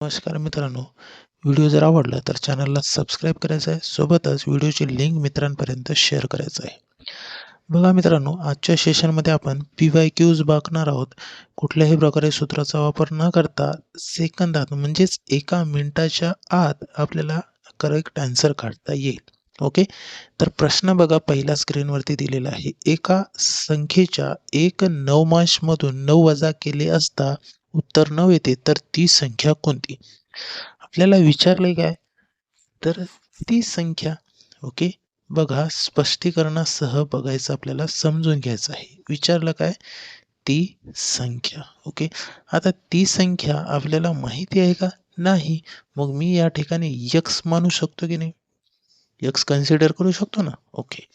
नमस्कार मित्रांनो. व्हिडिओ जर आवडला तर चॅनलला सबस्क्राईब करायचं आहे सोबतच व्हिडिओची लिंक मित्रांपर्यंत शेअर करायचं आहे. बघा मित्रांनो आजच्या सेशनमध्ये आपण पी वाय क्यूज बघणार आहोत. कुठल्याही प्रकारे सूत्राचा वापर न करता सेकंदात म्हणजेच एका मिनिटाच्या आत आपल्याला करेक्ट आन्सर काढता येईल. ओके तर प्रश्न बघा पहिल्या स्क्रीनवरती दिलेला आहे. एका संख्येच्या एक नवमांशमधून नऊ वजा केले असता उत्तर नऊ येते तर ती संख्या कोणती? आपल्याला विचारले काय? तर ती संख्या ओके? बघा स्पष्टीकरणासह बघायचं आपल्याला समजून घ्यायचं आहे. विचारलं काय? ती संख्या ओके? आता ती संख्या आपल्याला माहिती आहे का? नाही. मग मी या ठिकाणी यक्स मानू शकतो की नाही? यक्स कन्सिडर करू शकतो ना? ओके.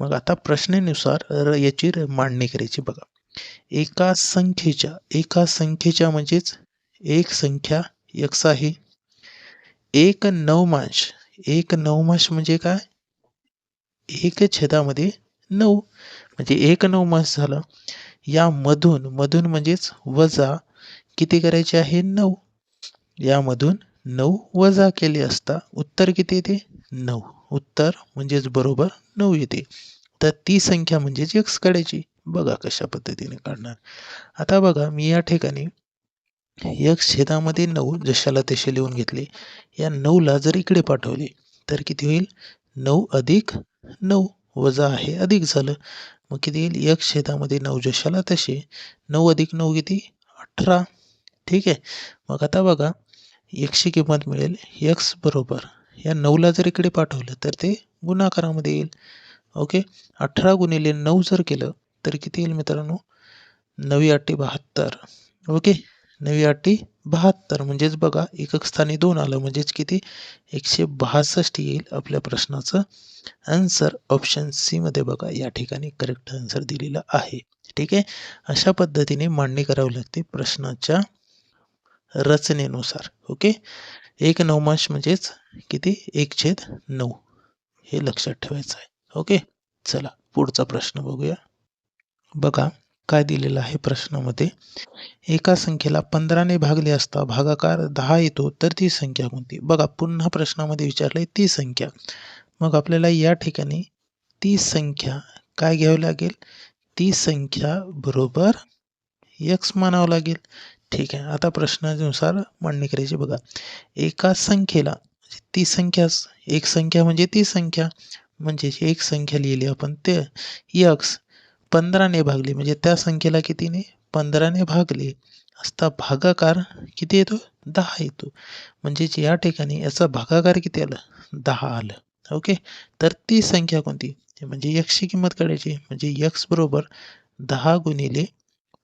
मग आता प्रश्नेनुसार याची मांडणी करायची बघा. एका संख्येच्या एका संख्येच्या म्हणजेच एक संख्या यक्स आहे. एक नवमांश एक नवमांश म्हणजे काय? एक छेदामध्ये नऊ. म्हणजे एक नवमांश झालं. यामधून मधून म्हणजेच वजा किती करायचे आहे? नऊ. यामधून नऊ वजा केले असता उत्तर किती येते? नऊ. उत्तर म्हणजेच बरोबर नऊ येते. तर ती संख्या म्हणजेच यक्स काढायची. बघा कशा पद्धतीने काढणार. आता बघा मी या ठिकाणी यक्स छेदामध्ये नऊ जशाला तसे लिहून घेतले. या नऊला जर इकडे पाठवले तर किती होईल? नऊ अधिक नऊ वजा आहे अधिक झालं. मग किती येईल? यक्स छेदामध्ये नऊ जशाला तसे नऊ अधिक नऊ किती? अठरा. ठीक आहे? मग आता बघा एकशे किंमत मिळेल यक्स बरोबर. या नऊला जर इकडे पाठवलं तर ते गुणाकारामध्ये येईल. ओके? अठरा गुणिले नऊ जर केलं तर किती येईल मित्रांनो? नवी आठी बहात्तर. ओके? नवी आठी बहात्तर. म्हणजेच बघा एकक स्थानी दोन आलं. म्हणजेच किती? एकशे बासष्ट येईल आपल्या प्रश्नाचं आन्सर ऑप्शन सीमध्ये बघा. या ठिकाणी करेक्ट आन्सर दिलेला आहे. ठीक आहे? अशा पद्धतीने मांडणी करावी लागते प्रश्नाच्या रचनेनुसार. ओके? एक नवमांश म्हणजेच किती? एक छेद नऊ. हे लक्षात ठेवायचं आहे. ओके? चला पुढचा प्रश्न बघूया. बघा काय दिलेलं आहे प्रश्नामध्ये. एका संख्येला पंधराने भागले असता भागाकार दहा येतो तर ती संख्या कोणती? बघा पुन्हा प्रश्नामध्ये विचारले ती संख्या. मग आपल्याला या ठिकाणी ती संख्या काय घ्यावी लागेल? ती संख्या बरोबर यक्स मानावं लागेल. ठीक आहे आता प्रश्नानुसार मांडणी करायची बघा. एका संख्येला म्हणजे ती संख्याच एक संख्या म्हणजे ती संख्या. म्हणजे एक संख्या लिहिली आपण ते यक्स पंधराने भागले. म्हणजे त्या संख्येला कितीने? पंधराने भागले. असता भागाकार किती येतो? दहा येतो. म्हणजेच या ठिकाणी याचा भागाकार किती आला? दहा आलं. ओके? तर ती संख्या कोणती? म्हणजे यक्षची किंमत काढायची. म्हणजे यक्स बरोबर दहा गुणिले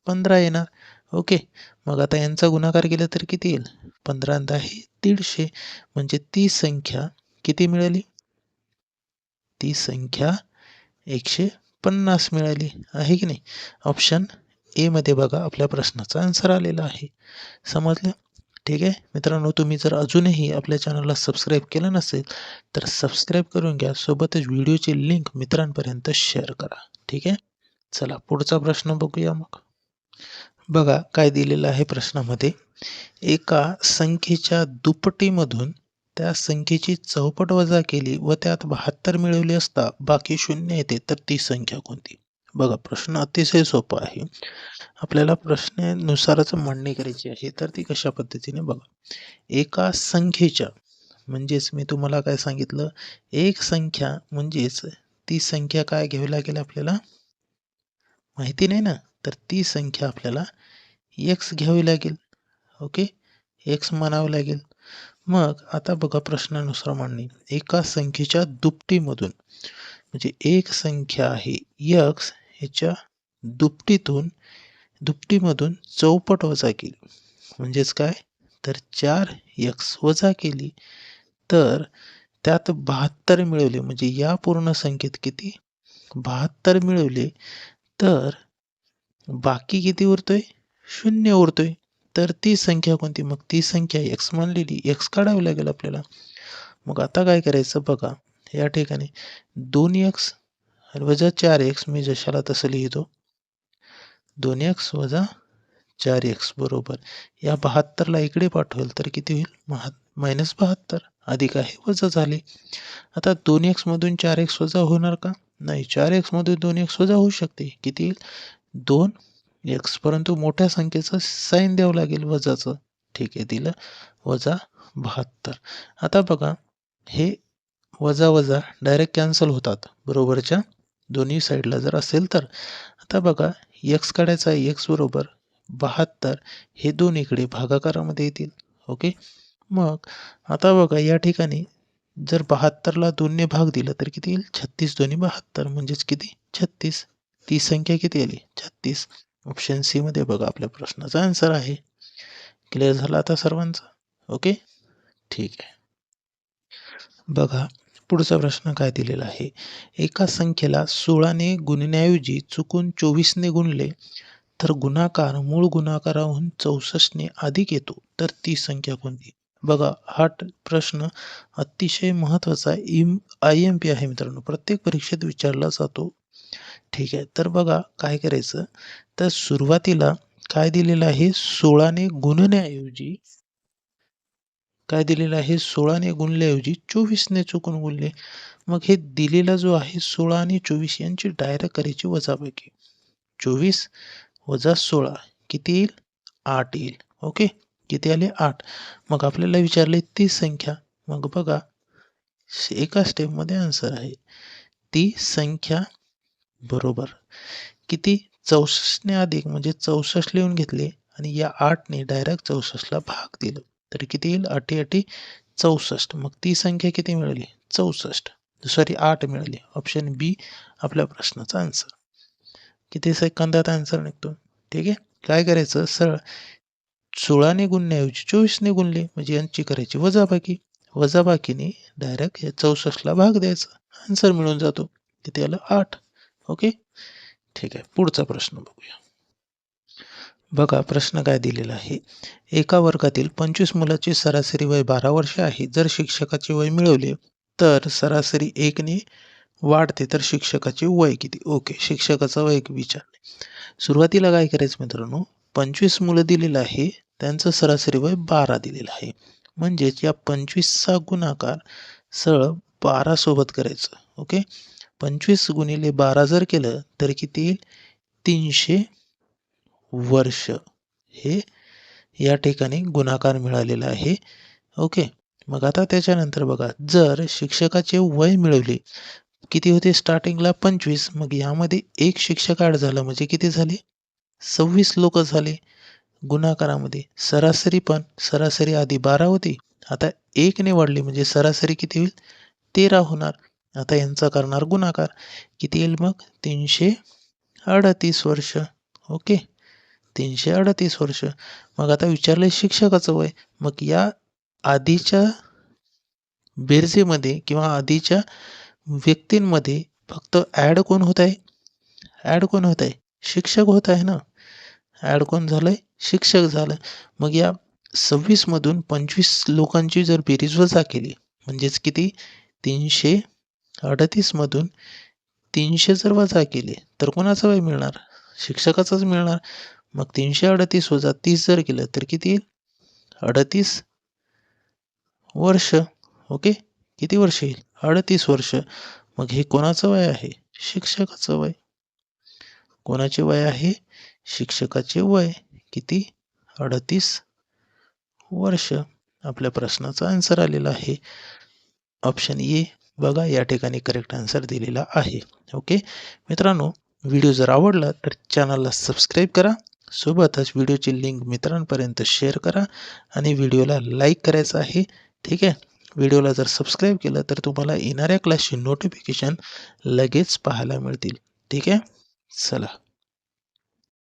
पंधरा येणार. ओके? मग आता यांचा गुणाकार केला तर किती येईल? पंधरा दहा दीडशे. म्हणजे ती संख्या किती मिळाली? ती संख्या एकशे पन्नास मिळाली. आहे की नाही? ऑप्शन एमध्ये बघा आपल्या प्रश्नाचा आन्सर आलेला आहे. समजलं? ठीक आहे? मित्रांनो तुम्ही जर अजूनही आपल्या चॅनलला सबस्क्राईब केलं नसेल तर सबस्क्राईब करून घ्या. सोबतच व्हिडिओची लिंक मित्रांपर्यंत शेअर करा. ठीक आहे? चला पुढचा प्रश्न बघूया मग. बघा काय दिलेलं आहे प्रश्नामध्ये. एका संख्येच्या दुपटीमधून त्या संख्येची चौपट वजा केली व त्यात बहात्तर मिळवली असता बाकी शून्य येते तर ती संख्या कोणती? बघा प्रश्न अतिशय सोपा आहे. आपल्याला प्रश्नानुसारच मांडणी करायची आहे तर ती कशा पद्धतीने बघा. एका संख्येच्या म्हणजेच मी तुम्हाला काय सांगितलं? एक संख्या म्हणजेच ती संख्या काय घ्यावी लागेल आपल्याला? माहिती नाही ना? तर ती संख्या आपल्याला एक्स घ्यावी लागेल. ओके? एक्स म्हणावं लागेल. मग आता बघा प्रश्नानुसार मांडणी. एका संख्येच्या दुपटीमधून म्हणजे एक संख्या आहे यक्स ह्याच्या दुपटीतून दुपटीमधून चौपट वजा केली. म्हणजेच काय? तर चार यक्स वजा केली तर त्यात बहात्तर मिळवले. म्हणजे या पूर्ण संख्येत किती? बहात्तर मिळवले तर बाकी किती उरतोय? शून्य उरतोय. तर ती संख्या कोणती? मग ती संख्या एक्स मानलेली एक्स काढावी लागेल आपल्याला. मग आता काय करायचं बघा. या ठिकाणी दोन एक्स वजा चार एक्स मी जशाला तसं लिहितो. दोन एक्स वजा चार एक्स बरोबर. या बहात्तरला इकडे पाठवेल तर किती होईल? महा मायनस बहात्तर. अधिक आहे वजा झाले. आता दोन एक्समधून चार एक्स वजा होणार का? नाही चार एक्समधून दोन एक्स वजा होऊ शकते. किती येईल? दोन एक्स परंतु मोठ्या संख्येचं साईन द्यावं लागेल वजाचं. ठीक आहे दिलं. वजा बहात्तर. आता बघा हे वजा वजा डायरेक्ट कॅन्सल होतात. बरोबरच्या दोन्ही साईडला जर असेल तर. आता बघा एक्स काढायचा आहे एक्स बरोबर बहात्तर. हे दोन इकडे भागाकारामध्ये येतील. ओके? मग आता बघा या ठिकाणी जर बहात्तरला दोनने भाग दिला तर किती येईल? छत्तीस दोन्ही बहात्तर. म्हणजेच किती? छत्तीस. ती संख्या किती आली? छत्तीस. ऑप्शन सी मध्ये बघा आपल्या प्रश्नाचा आन्सर आहे. क्लिअर झाला आता सर्वांचा? ओके ठीक आहे. बघा पुढचा प्रश्न काय दिलेला आहे? एका संख्येला सोळाने गुणण्याऐवजी चुकून चोवीसने गुणले तर गुणाकार मूळ गुणाकाराहून चौसष्टने अधिक येतो. तर ती संख्या कोणती? बघा हा प्रश्न अतिशय महत्त्वाचा इम आय एम पी आहे मित्रांनो. प्रत्येक परीक्षेत विचारला जातो. ठीक आहे. तर बघा काय करायचं? तर सुरुवातीला काय दिलेलं आहे? सोळाने गुणण्याऐवजी काय दिलेलं आहे? सोळाने गुणल्याऐवजी चोवीसने चुकून गुणले. मग हे दिलेला जो आहे सोळा आणि चोवीस यांची डायरेक्ट करायची वजापैकी. चोवीस वजा सोळा किती येईल? आठ येईल. ओके? किती आले? आठ. मग आपल्याला विचारले ती संख्या. मग बघा एका स्टेपमध्ये आन्सर आहे. ती संख्या बरोबर किती? चौसष्टने अधिक म्हणजे चौसष्ट लिहून घेतले आणि या आठने डायरेक्ट चौसष्टला भाग दिलं. तर किती येईल? अटी अटी चौसष्ट. मग ती संख्या किती मिळाली? चौसष्ट. सॉरी आठ मिळाली. ऑप्शन बी आपल्या प्रश्नाचा आन्सर किती सेकंदात आन्सर निघतो? ठीक आहे? काय करायचं? सरळ. सोळाने गुणण्याऐवजी चोवीसने गुणले. म्हणजे यांची करायची वजाबाकी. वजाबाकीने डायरेक्ट या चौसष्टला भाग द्यायचा. आन्सर मिळून जातो. किती आलं? आठ. ओके ठीक आहे. पुढचा प्रश्न बघूया. बघा प्रश्न काय दिलेला आहे? एका वर्गातील पंचवीस मुलाची सरासरी वय बारा वर्ष आहे. जर शिक्षकाचे वय मिळवले तर सरासरी एकने वाढते तर शिक्षकाचे वय किती? ओके शिक्षकाचं वय विचारले सुरुवातीला काय करायचं मित्रांनो? पंचवीस मुलं दिलेलं आहे त्यांचं सरासरी वय बारा दिलेलं आहे. म्हणजेच या पंचवीसचा गुणाकार सरळ बारा सोबत करायचं ओके? पंचवीस गुणिले बारा जर केलं तर किती येईल? तीनशे वर्ष. हे या ठिकाणी गुणाकार मिळालेला आहे. ओके. मग आता त्याच्यानंतर बघा जर शिक्षकाचे वय मिळवले किती होते? स्टार्टिंगला पंचवीस. मग यामध्ये एक शिक्षक आड झालं म्हणजे किती झाले? सव्वीस लोक झाले गुणाकारामध्ये. सरासरी पण सरासरी आधी बारा होती. आता एकने वाढली म्हणजे सरासरी किती होईल? तेरा होणार. आता यांचा करणार गुणाकार. किती येईल मग? तीनशे अडतीस वर्ष. ओके? तीनशे अडतीस वर्ष. मग आता विचारले शिक्षकाचं वय. मग या आधीच्या बेरजेमध्ये किंवा आधीच्या व्यक्तींमध्ये फक्त ॲड कोण होत आहे? ॲड कोण होत आहे? शिक्षक होत आहे ना? ॲड कोण झालं आहे शिक्षक झालं. मग या सव्वीसमधून पंचवीस लोकांची जर बेरीज वजा केली म्हणजेच किती? तीनशे अडतीसमधून तीनशे जर वजा केले तर कोणाचं वय मिळणार? शिक्षकाचंच मिळणार. मग तीनशे अडतीस वजा तीस जर केलं तर किती येईल? अडतीस वर्ष. ओके? किती वर्ष येईल? अडतीस वर्ष. मग हे कोणाचं वय आहे? शिक्षकाचं वय. कोणाचे वय आहे? शिक्षकाचे वय. किती? अडतीस वर्ष. आपल्या प्रश्नाचा आन्सर आलेला आहे. ऑप्शन ए बघा या ठिकाणी करेक्ट आन्सर दिलेला आहे. ओके मित्रांनो व्हिडिओ जर आवडला तर चॅनलला सबस्क्राईब करा. सोबतच व्हिडिओची लिंक मित्रांपर्यंत शेअर करा आणि व्हिडिओला लाईक करायचं आहे. ठीक आहे? व्हिडिओला जर सबस्क्राईब केलं तर तुम्हाला येणाऱ्या क्लासची नोटिफिकेशन लगेच पाहायला मिळतील. ठीक आहे? चला.